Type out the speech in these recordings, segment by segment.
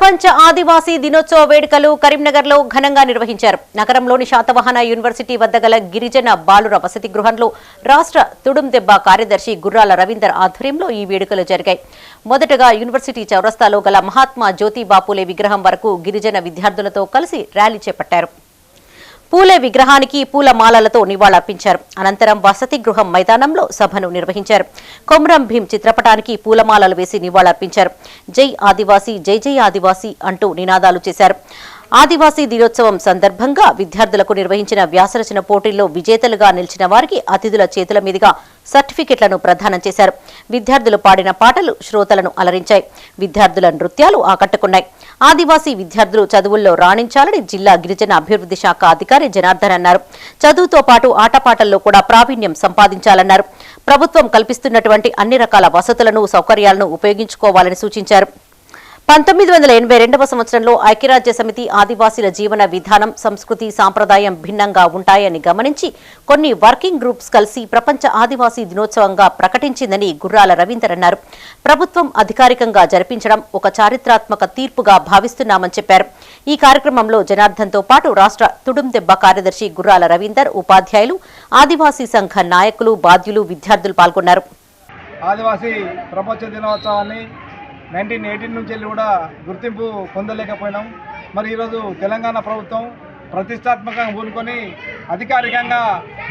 ప్రపంచ ఆదివాసీ దినోత్సవ వేడుకలు కరీంనగర్లో ఘనంగా నిర్వహించారు. నగరంలోని శాతవాహన యూనివర్సిటీ వద్ద గల గిరిజన బాలుర వసతి గృహంలో రాష్ట్ర తుడుందెబ్బ కార్యదర్శి గుర్రాల రవీందర్ ఆధ్వర్యంలో ఈ వేడుకలు జరిగాయి. మొదటగా యూనివర్సిటీ చౌరస్తాలో గల మహాత్మా జ్యోతి బాపులే విగ్రహం వరకు గిరిజన విద్యార్థులతో కలిసి ర్యాలీ చేపట్టారు. పూలే విగ్రహానికి పూల మాలలతో నివాళులర్పించారు. అనంతరం వసతి గృహం మైదానంలో సభను నిర్వహించారు. కొమరం భీం చిత్రపటానికి పూలమాలలు వేసి నివాళులర్పించారు. జై ఆదివాసీ జై జై ఆదివాసీ అంటూ నినాదాలు చేశారు. ఆదివాసీ దినోత్సవం సందర్భంగా విద్యార్థులకు నిర్వహించిన వ్యాసరచన పోటీల్లో విజేతలుగా నిలిచిన వారికి అతిథుల చేతుల మీదుగా సర్టిఫికెట్లను ప్రదానం చేశారు. విద్యార్థులు పాడిన పాటలు శ్రోతలను అలరించాయి. విద్యార్థుల నృత్యాలు ఆకట్టుకున్నాయి. ఆదివాసీ విద్యార్థులు చదువుల్లో రాణించాలని జిల్లా గిరిజన అభివృద్ధి శాఖ అధికారి జనార్దన్ అన్నారు. చదువుతో పాటు ఆటపాటల్లో కూడా ప్రావీణ్యం సంపాదించాలన్నారు. ప్రభుత్వం కల్పిస్తున్నటువంటి అన్ని రకాల వసతులను సౌకర్యాలను ఉపయోగించుకోవాలని సూచించారు. పంతొమ్మిది వందల ఎనభై రెండవ సంవత్సరంలో ఐక్యరాజ్య సమితి ఆదివాసీల జీవన విధానం సంస్కృతి సాంప్రదాయం భిన్నంగా ఉంటాయని గమనించి కొన్ని వర్కింగ్ గ్రూప్స్ కలిసి ప్రపంచ ఆదివాసీ దినోత్సవంగా ప్రకటించిందని గుర్రాల రవీందర్ అన్నారు. ప్రభుత్వం అధికారికంగా జరిపించడం ఒక చారిత్రాత్మక తీర్పుగా భావిస్తున్నామని చెప్పారు. ఈ కార్యక్రమంలో జనార్దన్తో పాటు రాష్ట్ర తుడుందెబ్బ కార్యదర్శి గుర్రాల రవీందర్ ఉపాధ్యాయులు ఆదివాసీ సంఘ నాయకులు బాధ్యులు విద్యార్థులు పాల్గొన్నారు. ఆదివాసీ ప్రపంచ దినోత్సవాన్ని నైన్టీన్ ఎయిటీన్ నుంచి వెళ్ళి కూడా గుర్తింపు పొందలేకపోయినాం. మరి ఈరోజు తెలంగాణ ప్రభుత్వం ప్రతిష్టాత్మకంగా పూనుకొని అధికారికంగా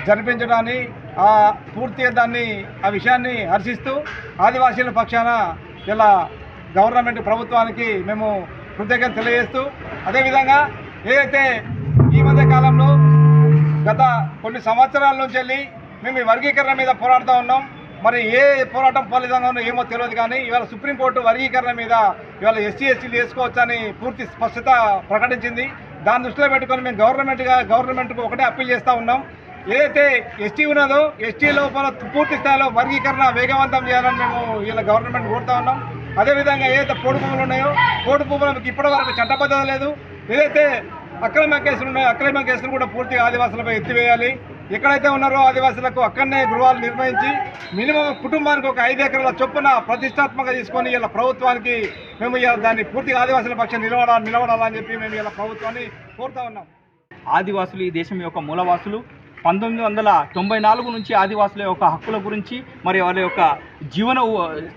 జరిపించడాన్ని ఆ పూర్తిగా దాన్ని ఆ విషయాన్ని హర్షిస్తూ ఆదివాసీల పక్షాన ఇలా గవర్నమెంట్ ప్రభుత్వానికి మేము కృతజ్ఞత తెలియజేస్తూ అదేవిధంగా ఏదైతే ఈ మధ్య కాలంలో గత కొన్ని సంవత్సరాల నుంచి వెళ్ళి మేము ఈ వర్గీకరణ మీద పోరాడుతూ ఉన్నాం మరి ఏ పోరాటం ఫలితంగానో ఏమో తెలియదు కానీ ఇవాళ సుప్రీంకోర్టు వర్గీకరణ మీద ఇవాళ ఎస్సీ ఎస్టీలు చేసుకోవచ్చని పూర్తి స్పష్టత ప్రకటించింది. దాని దృష్టిలో పెట్టుకొని మేము గవర్నమెంట్గా గవర్నమెంట్కు ఒకటే అప్పీల్ చేస్తూ ఉన్నాం. ఏదైతే ఎస్టీ ఉన్నదో ఎస్టీ లోపల పూర్తి స్థాయిలో వర్గీకరణ వేగవంతం చేయాలని మేము ఇలా గవర్నమెంట్ కోరుతా ఉన్నాం. అదేవిధంగా ఏదైతే పోడు భూములు ఉన్నాయో పోడు భూములకు ఇప్పటి వరకు చట్టబద్ధత లేదు. ఏదైతే అక్రమ కేసులు ఉన్నాయో అక్రమ కేసులు కూడా పూర్తిగా ఆదివాసులపై ఎత్తివేయాలి. ఎక్కడైతే ఉన్నారో ఆదివాసులకు అక్కడనే గృహాలు నిర్వహించి మినిమం కుటుంబానికి ఒక ఐదు ఎకరాల చొప్పున ప్రతిష్టాత్మకంగా తీసుకొని ఇలా ప్రభుత్వానికి మేము ఇలా దాన్ని పూర్తిగా ఆదివాసుల పక్షం నిలబడాలి నిలబడాలని చెప్పి మేము ఇలా ప్రభుత్వాన్ని కోరుతా ఉన్నాం. ఆదివాసులు ఈ దేశం యొక్క మూలవాసులు. పంతొమ్మిది వందల తొంభై నాలుగు నుంచి ఆదివాసుల యొక్క హక్కుల గురించి మరి వాళ్ళ యొక్క జీవన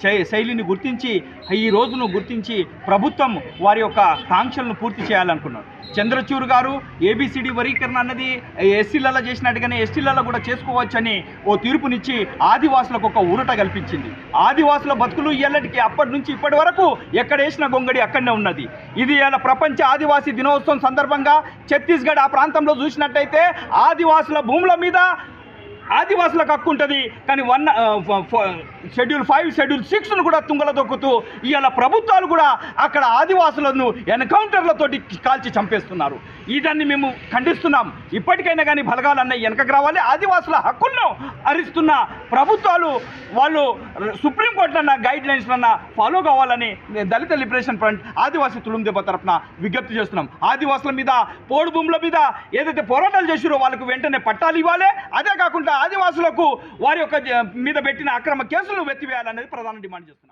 శై- శైలిని గుర్తించి ఈ రోజును గుర్తించి ప్రభుత్వం వారి యొక్క కాంక్షలను పూర్తి చేయాలనుకున్నారు. చంద్రచూర్ గారు ఏబిసిడి వర్గీకరణ అన్నది ఎస్సీలలో చేసినట్టుగానే ఎస్టీలలో కూడా చేసుకోవచ్చని ఓ తీర్పునిచ్చి ఆదివాసులకు ఒక ఊరట కల్పించింది. ఆదివాసుల బతుకులు ఎల్లటికి అప్పటి నుంచి ఇప్పటి వరకు ఎక్కడ వేసిన గొంగడి అక్కడనే ఉన్నది. ఇది ఇలా ప్రపంచ ఆదివాసీ దినోత్సవం సందర్భంగా ఛత్తీస్గఢ్ ఆ ప్రాంతంలో చూసినట్టయితే ఆదివాసుల భూముల మీద ఆదివాసులకు హక్కు ఉంటుంది. కానీ వన్ షెడ్యూల్ ఫైవ్ షెడ్యూల్ సిక్స్ను కూడా తుంగల దొక్కుతూ ఇవాళ ప్రభుత్వాలు కూడా అక్కడ ఆదివాసులను ఎన్కౌంటర్లతోటి కాల్చి చంపేస్తున్నారు. ఇదాన్ని మేము ఖండిస్తున్నాం. ఇప్పటికైనా కానీ బలగాలన్న వెనకకు రావాలి. ఆదివాసుల హక్కులను హరిస్తున్న ప్రభుత్వాలు వాళ్ళు సుప్రీంకోర్టులన్న గైడ్ లైన్స్లన్న ఫాలో కావాలని దళిత లిబరేషన్ ఫ్రంట్ ఆదివాసీ తులుం దెబ్బ తరఫున విజ్ఞప్తి చేస్తున్నాం. ఆదివాసుల మీద పోడు భూముల మీద ఏదైతే పోరాటాలు చేసిరో వాళ్ళకు వెంటనే పట్టాలు ఇవ్వాలి. అదే కాకుండా ఆదివాసులకు వారి యొక్క మీద పెట్టిన అక్రమ కేసులను వెత్తివేయాలనేది ప్రధాన డిమాండ్ చేస్తున్నాం.